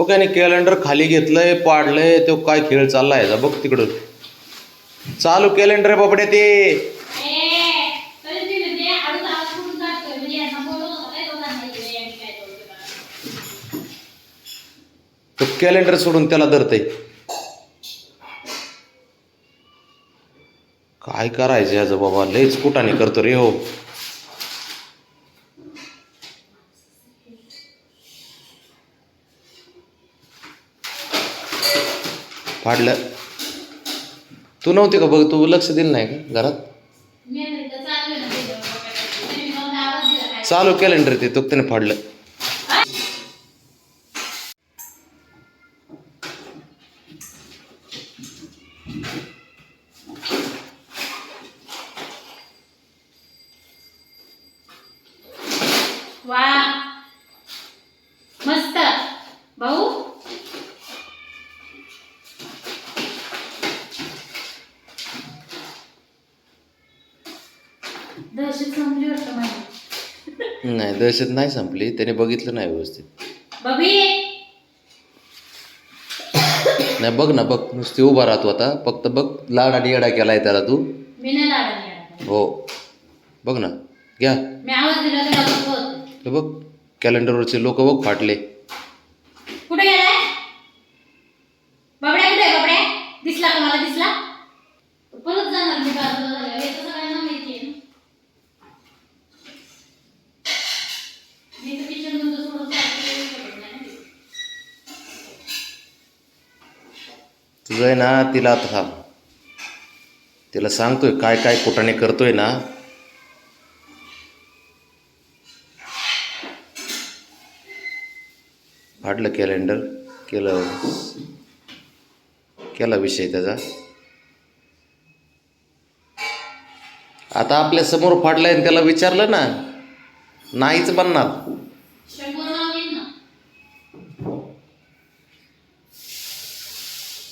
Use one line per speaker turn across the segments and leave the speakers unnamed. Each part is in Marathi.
ओके आणि कॅलेंडर खाली घेतलंय पाडलंय तो काय खेळ चाललाय? जा बघ तिकडं चालू कॅलेंडर बाबड्या ते. तो कॅलेंडर सोडून त्याला धरतय. काय करायचं याचं बाबा लयच कुटाने करतो रे हो. फाडलं. तू नव्हती का बघ तू लक्ष दिलं नाही का घरात? चालू कॅलेंडर ते तो त्याने फाडलं.
वा मस्त भाऊ दहशत संपली वाटतं माझी.
नाही दहशत नाही संपली. त्याने बघितलं नाही व्यवस्थित.
बबी
नाही बघ ना बघ. नुसती उभा राहतो आता. फक्त बघ लाड आणि येडा केलाय त्याला तू.
मी नाही.
हो. बघ ना. घ्या.
मी आवाज दिला तर गप्प होते.
हे बघ कॅलेंडरवरचे लोक बघ फाटले.
कुठे गेलाय? बाबड्या कुठे आहे बाबड्या? दिसला का मला? दिसला? परत जाणार मी बाजूला. झाल्यावर. तर सगळ्यांना माहिती आहे ना. मी तर kitchen मधून सोडून जायचं काही शकत नाही ना.
तुझं आहे ना तिला आता थांब. तिला सांगतोय काय काय कुठाने करतोय ना. फाडलं कॅलेंडर केलं केला विषय त्याचा. आता आपल्यासमोर फाडलाय आणि त्याला विचारलं ना नाहीच बनणार.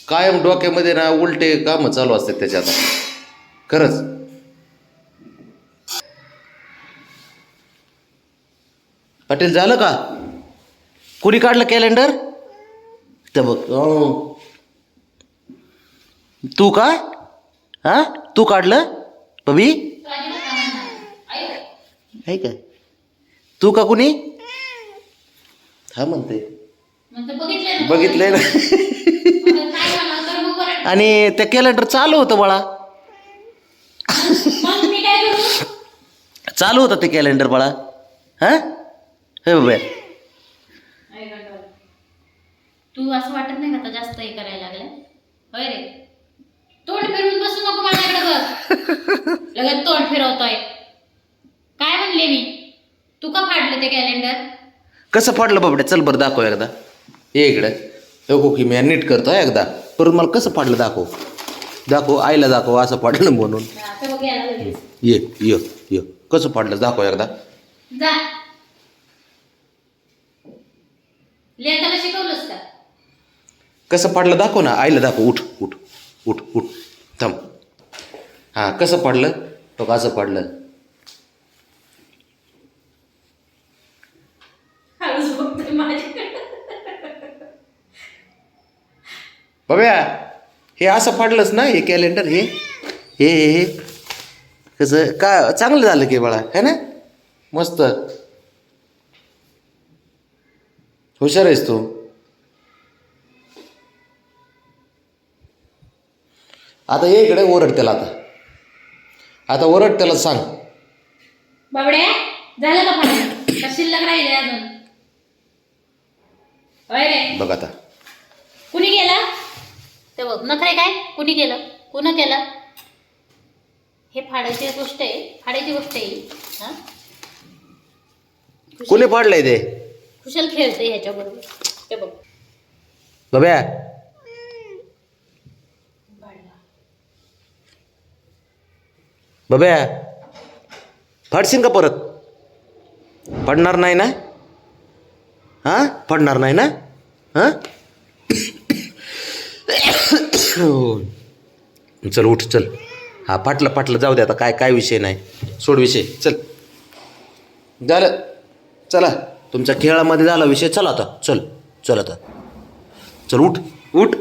कायम डोक्यामध्ये ना उलटे कामं चालू असतात त्याच्या आता खरंच. पाटील झालं का? कुणी काढलं कॅलेंडर ते बघ. तू का? हा? तू काढलं? बबी. आहे का तू का कुणी? हा म्हणते.
म्हणतं बघितलंय ना
बघितलंय ना
म्हणलं काय झालं तर मग बरं
आणि त्या कॅलेंडर चालू होतं बाळा. चालू होतं ते कॅलेंडर बाळा. हा? हे बाबा.
तू असं वाटत नाही का जास्त हे करायला लागलं? होय रे. तोंड फिरवून बसू नको माझ्याकडे बघ. लगेच तोंड फिरवतोय. काय म्हणले मी? तू का फाडलं ते कॅलेंडर
कसं फाडलं बाबड्या? चल बरं दाखव एकदा. ये इकडे. हो की मी नीट करतो हं एकदा. परत मला कसं फाडलं दाखव. दाखव आईला दाखव असं फाडलं म्हणून. ये ये ये. कसं फाडलं दाखव एकदा. कसं फाडलं दाखव ना आईला दाखव. उठ उठ उठ उठ. थांब. हां कसं फाडलं तो असं फाडलं बाब्या हे असं फाडलंच ना हे कॅलेंडर हे? हे हे कसं का चांगलं झालं की बाळा है ना? मस्त. हुशार आहेस तू. आता ये इकडे ओरड त्याला आता. आता ओरड त्याला सांग.
बाबड्या झालं का शिल्लक राहिले अजून? होय रे.
बघ आता.
ते बघ नखरे काय? कुणी केलं? कुणं केलं? हे फाडायची गोष्ट आहे फाडायची गोष्ट आहे हा.
कोणी फाडलंय ते?
कुशल खेळते ह्याच्याबरोबर. ते बघ.
बाब्या. बाब्या फाडशील का परत? पडणार नाही ना? हां? पडणार नाही ना? हां? चल उठ चल. हा पाटलं पाटलं जाऊ दे आता काय काय विषय नाही. सोड विषय. चल. झालं. चला. तुमच्या खेळामध्ये झाला विषय. चला आता. चल. चल आता. चल उठ. उठ.